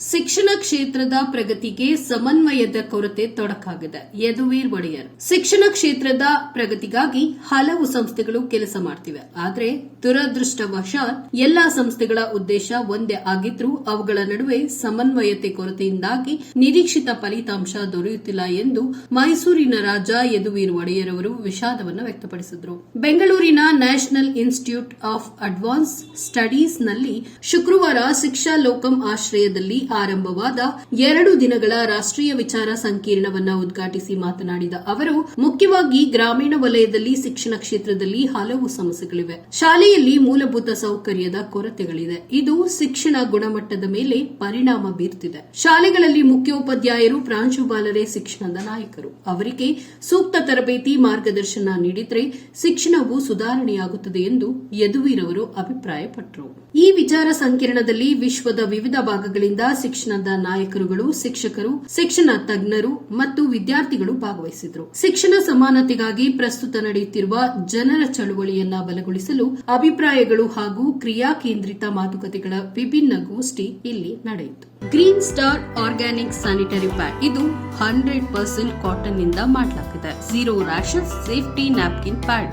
ಶಿಕ್ಷಣ ಕ್ಷೇತ್ರದ ಪ್ರಗತಿಗೆ ಸಮನ್ವಯದ ಕೊರತೆ ತೊಡಕಾಗಿದೆ. ಯದುವೀರ್ ಒಡೆಯರ್, ಶಿಕ್ಷಣ ಕ್ಷೇತ್ರದ ಪ್ರಗತಿಗಾಗಿ ಹಲವು ಸಂಸ್ಥೆಗಳು ಕೆಲಸ ಮಾಡ್ತಿವೆ. ಆದರೆ ದುರದೃಷ್ಟವಶಾತ್ ಎಲ್ಲಾ ಸಂಸ್ಥೆಗಳ ಉದ್ದೇಶ ಒಂದೇ ಆಗಿದ್ರೂ ಅವುಗಳ ನಡುವೆ ಸಮನ್ವಯತೆ ಕೊರತೆಯಿಂದಾಗಿ ನಿರೀಕ್ಷಿತ ಫಲಿತಾಂಶ ದೊರೆಯುತ್ತಿಲ್ಲ ಎಂದು ಮೈಸೂರಿನ ರಾಜ ಯದುವೀರ್ ಒಡೆಯರ್ ಅವರು ವಿಷಾದವನ್ನು ವ್ಯಕ್ತಪಡಿಸಿದರು. ಬೆಂಗಳೂರಿನ ನ್ಯಾಷನಲ್ ಇನ್ಸ್ಟಿಟ್ಯೂಟ್ ಆಫ್ ಅಡ್ವಾನ್ಸ್ ಸ್ಟಡೀಸ್ನಲ್ಲಿ ಶುಕ್ರವಾರ ಶಿಕ್ಷಾ ಲೋಕಂ ಆಶ್ರಯದಲ್ಲಿ ಆರಂಭವಾದ ಎರಡು ದಿನಗಳ ರಾಷ್ಟ್ರೀಯ ವಿಚಾರ ಸಂಕಿರಣವನ್ನ ಉದ್ಘಾಟಿಸಿ ಮಾತನಾಡಿದ ಅವರು, ಮುಖ್ಯವಾಗಿ ಗ್ರಾಮೀಣ ವಲಯದಲ್ಲಿ ಶಿಕ್ಷಣ ಕ್ಷೇತ್ರದಲ್ಲಿ ಹಲವು ಸಮಸ್ಯೆಗಳಿವೆ. ಶಾಲೆಯಲ್ಲಿ ಮೂಲಭೂತ ಸೌಕರ್ಯದ ಕೊರತೆಗಳಿದೆ. ಇದು ಶಿಕ್ಷಣ ಗುಣಮಟ್ಟದ ಮೇಲೆ ಪರಿಣಾಮ ಬೀರ್ತಿದೆ. ಶಾಲೆಗಳಲ್ಲಿ ಮುಖ್ಯೋಪಾಧ್ಯಾಯರು, ಪ್ರಾಂಶುಪಾಲರೇ ಶಿಕ್ಷಣದ ನಾಯಕರು. ಅವರಿಗೆ ಸೂಕ್ತ ತರಬೇತಿ, ಮಾರ್ಗದರ್ಶನ ನೀಡಿದರೆ ಶಿಕ್ಷಣವು ಸುಧಾರಣೆಯಾಗುತ್ತದೆ ಎಂದು ಯದುವೀರ್ ಅವರು ಅಭಿಪ್ರಾಯಪಟ್ಟರು. ಈ ವಿಚಾರ ಸಂಕಿರಣದಲ್ಲಿ ವಿಶ್ವದ ವಿವಿಧ ಭಾಗಗಳಿಂದ ಶಿಕ್ಷಣದ ನಾಯಕರುಗಳು, ಶಿಕ್ಷಕರು, ಶಿಕ್ಷಣ ತಜ್ಞರು ಮತ್ತು ವಿದ್ಯಾರ್ಥಿಗಳು ಭಾಗವಹಿಸಿದ್ರು. ಶಿಕ್ಷಣ ಸಮಾನತೆಗಾಗಿ ಪ್ರಸ್ತುತ ನಡೆಯುತ್ತಿರುವ ಜನರ ಚಳುವಳಿಯನ್ನ ಬಲಗೊಳಿಸಲು ಅಭಿಪ್ರಾಯಗಳು ಹಾಗೂ ಕ್ರಿಯಾ ಕೇಂದ್ರಿತ ಮಾತುಕತೆಗಳ ವಿಭಿನ್ನ ಗೋಷ್ಠಿ ಇಲ್ಲಿ ನಡೆಯಿತು. Green star organic sanitary pad ಇದು ಹಂಡ್ರೆಡ್ ಪರ್ಸೆಂಟ್ ಕಾಟನ್ನಿಂದ ಮಾಡಲಾಗಿದೆ zero rashes safety napkin pad.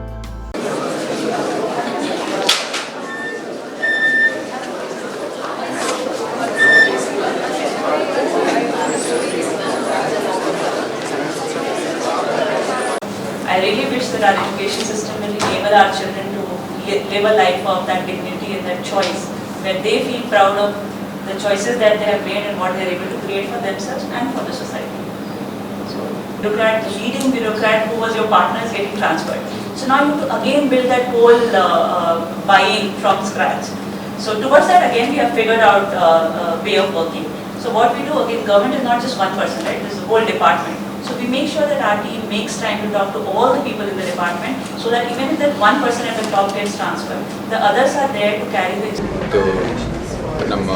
I really wish that our education system will enable our children to live a life of that dignity and that choice, where they feel proud of the choices that they have made and what they are able to create for themselves and for the society. So, bureaucrat, leading bureaucrat who was your partner is getting transferred. So now you have to again build that whole uh, uh, buying from scratch. So towards that again we have figured out uh, a way of working. So what we do again, government is not just one person, right? There's a whole department. So we make sure that our team makes time to talk to all the people in the department so that even if that one person at the top gets transferred, the others are there to carry the ನಮ್ಮ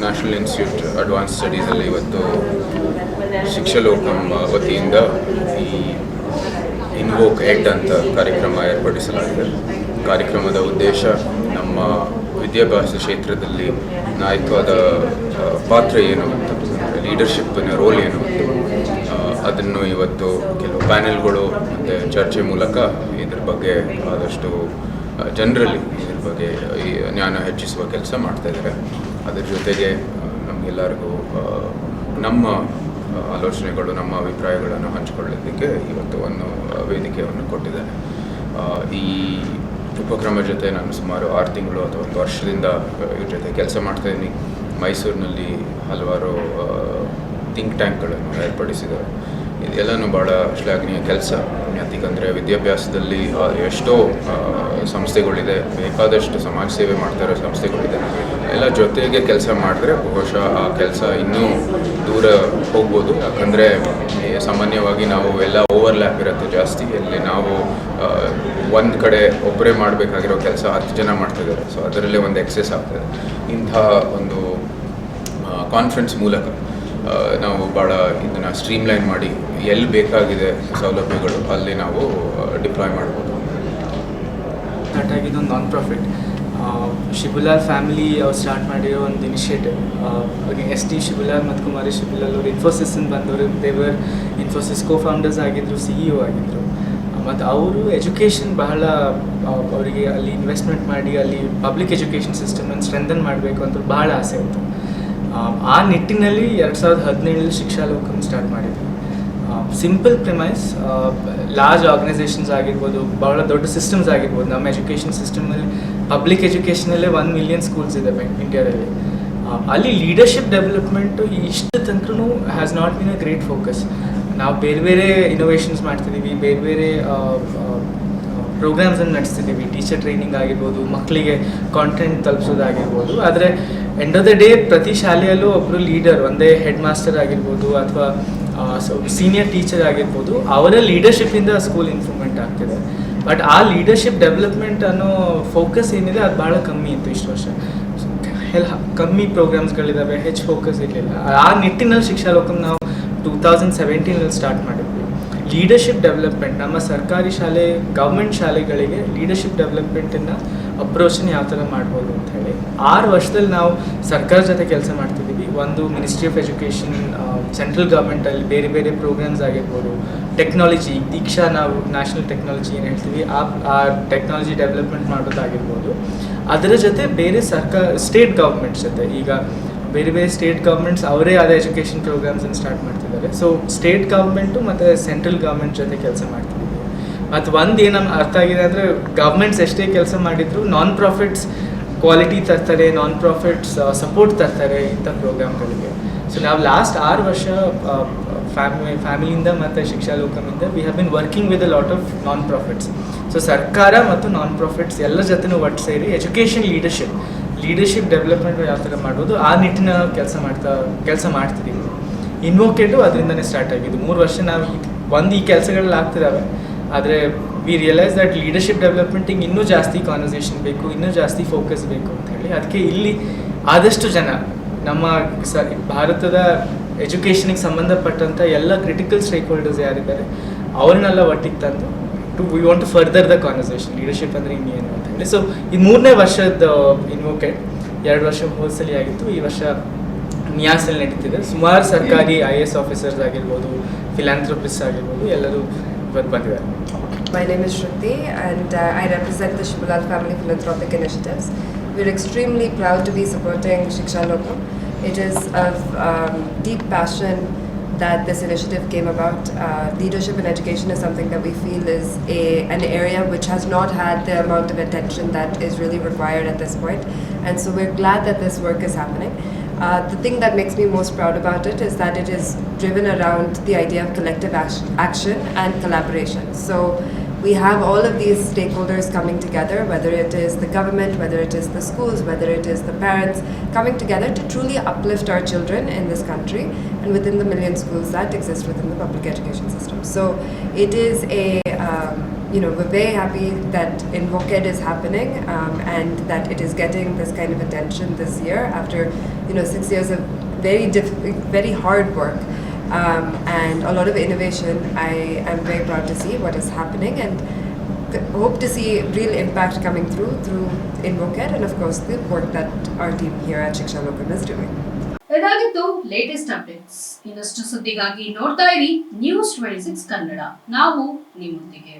national institute advance ಸ್ಟಡೀಸಲ್ಲಿ ಇವತ್ತು ಶಿಕ್ಷಲೋಕಂ ವತಿಯಿಂದ ಈ invoke Ed ಅಂತ ಕಾರ್ಯಕ್ರಮ ಏರ್ಪಡಿಸಲಾಗಿದೆ ಕಾರ್ಯಕ್ರಮದ ಉದ್ದೇಶ ನಮ್ಮ ವಿದ್ಯಾಭ್ಯಾಸ ಕ್ಷೇತ್ರದಲ್ಲಿ ನಾಯಕವಾದ ಪಾತ್ರ ಏನು ಅಂತ ಲೀಡರ್ಶಿಪ್ನ ರೋಲ್ ಏನು ಅಂತ ಅದನ್ನು ಇವತ್ತು ಕೆಲವು ಪ್ಯಾನೆಲ್ಗಳು ಮತ್ತು ಚರ್ಚೆ ಮೂಲಕ ಇದ್ರ ಬಗ್ಗೆ ಆದಷ್ಟು ಜನರಲ್ಲಿ ಇದ್ರ ಬಗ್ಗೆ ಈ ಜ್ಞಾನ ಹೆಚ್ಚಿಸುವ ಕೆಲಸ ಮಾಡ್ತಾ ಇದ್ದಾರೆ. ಅದ್ರ ಜೊತೆಗೆ ನಮಗೆಲ್ಲರಿಗೂ ನಮ್ಮ ಆಲೋಚನೆಗಳು, ನಮ್ಮ ಅಭಿಪ್ರಾಯಗಳನ್ನು ಹಂಚಿಕೊಳ್ಳೋದಕ್ಕೆ ಇವತ್ತು ಒಂದು ವೇದಿಕೆಯನ್ನು ಕೊಟ್ಟಿದ್ದಾರೆ. ಈ ಉಪಕ್ರಮ ಜೊತೆ ನಾನು ಸುಮಾರು ಆರು ತಿಂಗಳು ಅಥವಾ ಒಂದು ವರ್ಷದಿಂದ ಇವ್ರ ಜೊತೆ ಕೆಲಸ ಮಾಡ್ತಾ ಇದ್ದೀನಿ. ಮೈಸೂರಿನಲ್ಲಿ ಹಲವಾರು ಥಿಂಕ್ ಟ್ಯಾಂಕ್ಗಳನ್ನು ಏರ್ಪಡಿಸಿದ್ದಾರೆ. ಇದೆಲ್ಲನೂ ಭಾಳ ಶ್ಲಾಘನೀಯ ಕೆಲಸ. ಯಾಕಂದರೆ ವಿದ್ಯಾಭ್ಯಾಸದಲ್ಲಿ ಎಷ್ಟೋ ಸಂಸ್ಥೆಗಳಿದೆ, ಬೇಕಾದಷ್ಟು ಸಮಾಜ ಸೇವೆ ಮಾಡ್ತಾ ಇರೋ ಸಂಸ್ಥೆಗಳಿದೆ. ಎಲ್ಲ ಜೊತೆಗೆ ಕೆಲಸ ಮಾಡಿದ್ರೆ ಬಹುಶಃ ಆ ಕೆಲಸ ಇನ್ನೂ ದೂರ ಹೋಗ್ಬೋದು. ಯಾಕಂದರೆ ಸಾಮಾನ್ಯವಾಗಿ ನಾವು ಎಲ್ಲ ಓವರ್ಲ್ಯಾಪ್ ಇರುತ್ತೆ ಜಾಸ್ತಿ. ಅಲ್ಲಿ ನಾವು ಒಂದು ಕಡೆ ಒಬ್ಬರೇ ಮಾಡಬೇಕಾಗಿರೋ ಕೆಲಸ ಹತ್ತು ಜನ ಮಾಡ್ತಿದ್ದಾರೆ ಸೊ, ಅದರಲ್ಲೇ ಒಂದು ಎಕ್ಸೆಸ್ ಆಗ್ತದೆ. ಇಂಥ ಒಂದು ಕಾನ್ಫರೆನ್ಸ್ ಮೂಲಕ ನಾವು ಭಾಳ ಇದನ್ನು ಸ್ಟ್ರೀಮ್ಲೈನ್ ಮಾಡಿ ಎಲ್ಲಿ ಬೇಕಾಗಿದೆ ಸೌಲಭ್ಯಗಳು ಅಲ್ಲಿ ನಾವು ಡಿಪ್ಲಾಯ್ ಮಾಡ್ಬೋದು. ಒಂದು ನಾನ್ ಪ್ರಾಫಿಟ್ ಶಿಬುಲಾಲ್ ಫ್ಯಾಮಿಲಿ ಅವ್ರು ಸ್ಟಾರ್ಟ್ ಮಾಡಿರೋ ಒಂದು ಇನಿಷಿಯೇಟಿವ್ ಎಸ್ ಟಿ ಶಿಬುಲಾಲ್ ಮತ್ತು ಕುಮಾರಿ ಶಿಬುಲಾಲ್ ಅವರು ಇನ್ಫೋಸಿಸ್ ಬಂದವರು ದೇವರ್ ಇನ್ಫೋಸಿಸ್ ಕೋ ಫೌಂಡರ್ಸ್ ಆಗಿದ್ದರು ಸಿ ಇ ಒ ಆಗಿದ್ದರು ಮತ್ತು ಅವರು ಎಜುಕೇಷನ್ ಬಹಳ ಅವರಿಗೆ ಅಲ್ಲಿ ಇನ್ವೆಸ್ಟ್ಮೆಂಟ್ ಮಾಡಿ ಅಲ್ಲಿ ಪಬ್ಲಿಕ್ ಎಜುಕೇಷನ್ ಸಿಸ್ಟಮನ್ನು ಸ್ಟ್ರೆಂಥನ್ ಮಾಡಬೇಕು ಅಂತ ಭಾಳ ಆಸೆ ಇತ್ತು. ಆ, ನಿಟ್ಟಿನಲ್ಲಿ ಎರಡು ಸಾವಿರದ ಹದಿನೇಳಲ್ಲಿ ಶಿಕ್ಷಾ ಲೋಕಮ್ ಸ್ಟಾರ್ಟ್ ಮಾಡಿದ್ವಿ ಸಿಂಪಲ್ ಪ್ರಿಮೈಸ್ ಲಾರ್ಜ್ ಆರ್ಗನೈಸೇಷನ್ಸ್ ಆಗಿರ್ಬೋದು ಭಾಳ ದೊಡ್ಡ ಸಿಸ್ಟಮ್ಸ್ ಆಗಿರ್ಬೋದು. ನಮ್ಮ ಎಜುಕೇಷನ್ ಸಿಸ್ಟಮಲ್ಲಿ ಪಬ್ಲಿಕ್ ಎಜುಕೇಷನಲ್ಲೇ ಒನ್ ಮಿಲಿಯನ್ ಸ್ಕೂಲ್ಸ್ ಇದೆ ಇಂಡಿಯಾದಲ್ಲಿ ಅಲ್ಲಿ ಲೀಡರ್ಶಿಪ್ ಡೆವಲಪ್ಮೆಂಟು ಇಷ್ಟು ತನಕನೂ has not been a great focus ನಾವು ಬೇರೆ ಬೇರೆ ಇನೋವೇಷನ್ಸ್ ಮಾಡ್ತಿದ್ದೀವಿ, ಬೇರೆ ಬೇರೆ ಪ್ರೋಗ್ರಾಮ್ಸನ್ನು ನಡೆಸ್ತಿದ್ದೀವಿ. ಟೀಚರ್ ಟ್ರೈನಿಂಗ್ ಆಗಿರ್ಬೋದು, ಮಕ್ಕಳಿಗೆ ಕಾಂಟೆಂಟ್ ತಲುಪಿಸೋದಾಗಿರ್ಬೋದು. ಆದರೆ ಎಂಡ್ ಆಫ್ ದ ಡೇ ಪ್ರತಿ ಶಾಲೆಯಲ್ಲೂ ಒಬ್ಬರು ಲೀಡರ್ ಒಂದೇ ಹೆಡ್ ಮಾಸ್ಟರ್ ಆಗಿರ್ಬೋದು ಅಥವಾ ಸೀನಿಯರ್ ಟೀಚರ್ ಆಗಿರ್ಬೋದು, ಅವರ ಲೀಡರ್ಶಿಪ್ಪಿಂದ ಸ್ಕೂಲ್ ಇಂಪ್ರೂವ್ಮೆಂಟ್ ಆಗ್ತಿದೆ. ಬಟ್ ಆ ಲೀಡರ್ಶಿಪ್ ಡೆವಲಪ್ಮೆಂಟ್ ಅನ್ನೋ ಫೋಕಸ್ ಏನಿದೆ, ಅದು ಭಾಳ ಕಮ್ಮಿ ಇತ್ತು ಇಷ್ಟು ವರ್ಷ. ಎಲ್ಲ ಕಮ್ಮಿ ಪ್ರೋಗ್ರಾಮ್ಸ್ಗಳಿದ್ದಾವೆ ಹೆಚ್ಚು ಫೋಕಸ್ ಇರಲಿಲ್ಲ. ಆ ನಿಟ್ಟಿನಲ್ಲಿ ಶಿಕ್ಷಾ ಲೋಕಂ ನಾವು ಟೂ ತೌಸಂಡ್ ಸೆವೆಂಟೀನಲ್ಲಿ ಸ್ಟಾರ್ಟ್ ಮಾಡಿದ್ವಿ. ಲೀಡರ್ಶಿಪ್ ಡೆವಲಪ್ಮೆಂಟ್ ನಮ್ಮ ಸರ್ಕಾರಿ ಶಾಲೆ ಗೌರ್ಮೆಂಟ್ ಶಾಲೆಗಳಿಗೆ ಲೀಡರ್ಶಿಪ್ ಡೆವಲಪ್ಮೆಂಟನ್ನು ಅಪ್ರೋಚನ್ನ ಯಾವ ಥರ ಮಾಡ್ಬೋದು ಅಂತ ಹೇಳಿ. ಆರು ವರ್ಷದಲ್ಲಿ ನಾವು ಸರ್ಕಾರ ಜೊತೆ ಕೆಲಸ ಮಾಡ್ತಿದ್ದೀವಿ ಒಂದು ಮಿನಿಸ್ಟ್ರಿ ಆಫ್ ಎಜುಕೇಷನ್ ಸೆಂಟ್ರಲ್ ಗೌರ್ಮೆಂಟಲ್ಲಿ ಬೇರೆ ಬೇರೆ ಪ್ರೋಗ್ರಾಮ್ಸ್ ಆಗಿರ್ಬೋದು. ಟೆಕ್ನಾಲಜಿ ದೀಕ್ಷಾ ನಾವು ನ್ಯಾಷನಲ್ ಟೆಕ್ನಾಲಜಿ ಏನು ಹೇಳ್ತೀವಿ, ಆ ಆ ಟೆಕ್ನಾಲಜಿ ಡೆವಲಪ್ಮೆಂಟ್ ಮಾಡೋದಾಗಿರ್ಬೋದು. ಅದರ ಜೊತೆ ಬೇರೆ ಸರ್ಕಾರ ಸ್ಟೇಟ್ ಗೌರ್ಮೆಂಟ್ಸ್ ಜೊತೆ ಈಗ ಬೇರೆ ಬೇರೆ ಸ್ಟೇಟ್ ಗೌರ್ಮೆಂಟ್ಸ್ ಅವರೇ ಆದ ಎಜುಕೇಷನ್ ಪ್ರೋಗ್ರಾಮ್ಸನ್ನು ಸ್ಟಾರ್ಟ್ ಮಾಡ್ತಿದ್ದಾರೆ. ಸೊ ಸ್ಟೇಟ್ ಗೌರ್ಮೆಂಟು ಮತ್ತು ಸೆಂಟ್ರಲ್ ಗೌರ್ಮೆಂಟ್ ಜೊತೆ ಕೆಲಸ ಮಾಡ್ತಿದ್ದೀವಿ. ಮತ್ತು ಒಂದು ಏನು ಅರ್ಥ ಆಗಿದೆ ಅಂದರೆ ಗೌರ್ಮೆಂಟ್ಸ್ ಎಷ್ಟೇ ಕೆಲಸ ಮಾಡಿದ್ರು ನಾನ್ ಪ್ರಾಫಿಟ್ಸ್ ಕ್ವಾಲಿಟಿ ತರ್ತಾರೆ ನಾನ್ ಪ್ರಾಫಿಟ್ಸ್ ಸಪೋರ್ಟ್ ತರ್ತಾರೆ ಇಂಥ ಪ್ರೋಗ್ರಾಮ್ಗಳಿಗೆ. ಸೊ ನಾವು ಲಾಸ್ಟ್ ಆರು ವರ್ಷ ಫ್ಯಾಮಿ ಫ್ಯಾಮಿಲಿಯಿಂದ ಮತ್ತು Shiksha ಲೋಕಮಿಂದ we have been working with a lot of non profits so ಸರ್ಕಾರ ಮತ್ತು ನಾನ್ ಪ್ರಾಫಿಟ್ಸ್ ಎಲ್ಲ ಜೊತೆನೂ ಒಟ್ಟು ಸೇರಿ ಎಜುಕೇಷನ್ ಲೀಡರ್ಶಿಪ್ ಲೀಡರ್ಶಿಪ್ ಡೆವಲಪ್ಮೆಂಟ್ ಯಾವ ಥರ ಮಾಡೋದು ಆ ನಿಟ್ಟಿನ ಕೆಲಸ ಮಾಡ್ತಾ, ಕೆಲಸ ಮಾಡ್ತಿದ್ದೀವಿ ಇನ್ವೋಕೇಟು ಅದರಿಂದನೇ ಸ್ಟಾರ್ಟ್ ಆಗಿದ್ದು. ಮೂರು ವರ್ಷ ನಾವು ಒಂದು ಈ ಕೆಲಸಗಳಲ್ಲಿ ಆಗ್ತಿದ್ದಾವೆ ಆದರೆ ವಿ ರಿಯಲೈಸ್ ದಟ್ ಲೀಡರ್ಶಿಪ್ ಡೆವಲಪ್ಮೆಂಟಿಗೆ ಇನ್ನೂ ಜಾಸ್ತಿ ಕಾನ್ವರ್ಸೇಷನ್ ಬೇಕು, ಇನ್ನೂ ಜಾಸ್ತಿ ಫೋಕಸ್ ಬೇಕು ಅಂತ ಹೇಳಿ. ಅದಕ್ಕೆ ಇಲ್ಲಿ ಆದಷ್ಟು ಜನ ನಮ್ಮ ಸ, ಭಾರತದ ಎಜುಕೇಷನಿಗೆ ಸಂಬಂಧಪಟ್ಟಂಥ ಎಲ್ಲ ಕ್ರಿಟಿಕಲ್ ಸ್ಟೇಕ್ ಹೋಲ್ಡರ್ಸ್ ಯಾರಿದ್ದಾರೆ, ಅವ್ರನ್ನೆಲ್ಲ ಒಟ್ಟಿಗೆ ತಂದು to we want to further the conversation leadership ಅಂದರೆ ಇನ್ನೇನು ಅಂತ ಹೇಳಿ. ಸೊ ಇದು ಮೂರನೇ ವರ್ಷದ ಇನ್ವೋಕೇಟ್ ಎರಡು ವರ್ಷ ಹೋಲ್ಸಲಿ ಆಗಿತ್ತು. ಈ ವರ್ಷ ನ್ಯಾಸಲ್ಲಿ ನಡೀತಿದೆ. ಸುಮಾರು ಸರ್ಕಾರಿ ಐ ಎಸ್ ಆಫೀಸರ್ಸ್ ಆಗಿರ್ಬೋದು ಫಿಲಾಂಥ್ರೋಪಿಸ್ಟ್ ಆಗಿರ್ಬೋದು, ಎಲ್ಲರೂ ಇವತ್ತು ಬಂದಿದ್ದಾರೆ. My name is Shruti and uh, I represent the Shibulal Family Philanthropic Initiatives. We're extremely proud to be supporting Shiksha Lokam. It is of um, deep passion that this initiative came about. Uh, leadership in education is something that we feel is a, an area which has not had the amount of attention that is really required at this point. And so we're glad that this work is happening. Uh, the thing that makes me most proud about it is that it is driven around the idea of collective action, action and collaboration. So we have all of these stakeholders coming together, whether it is the government, whether it is the schools, whether it is the parents, coming together to truly uplift our children in this country and within the million schools that exist within the public education system. So it is a um, you know, we're very happy that Invoked is happening um, and that it is getting this kind of attention this year after, you know, six years of very diff- very hard work um, and a lot of innovation. I am very proud to see what is happening and hope to see real impact coming through through Invoked and of course the work that our team here at Shiksha Lokam is doing. ಇದಾಗಿತ್ತು latest updates ಇನ್ನಷ್ಟು ಸುದ್ದಿಗಾಗಿ ನೋಡ್ತಾ ಇರಿ news twenty six Kannada ನಾವು ನಿಮ್ಮೊಂದಿಗೆ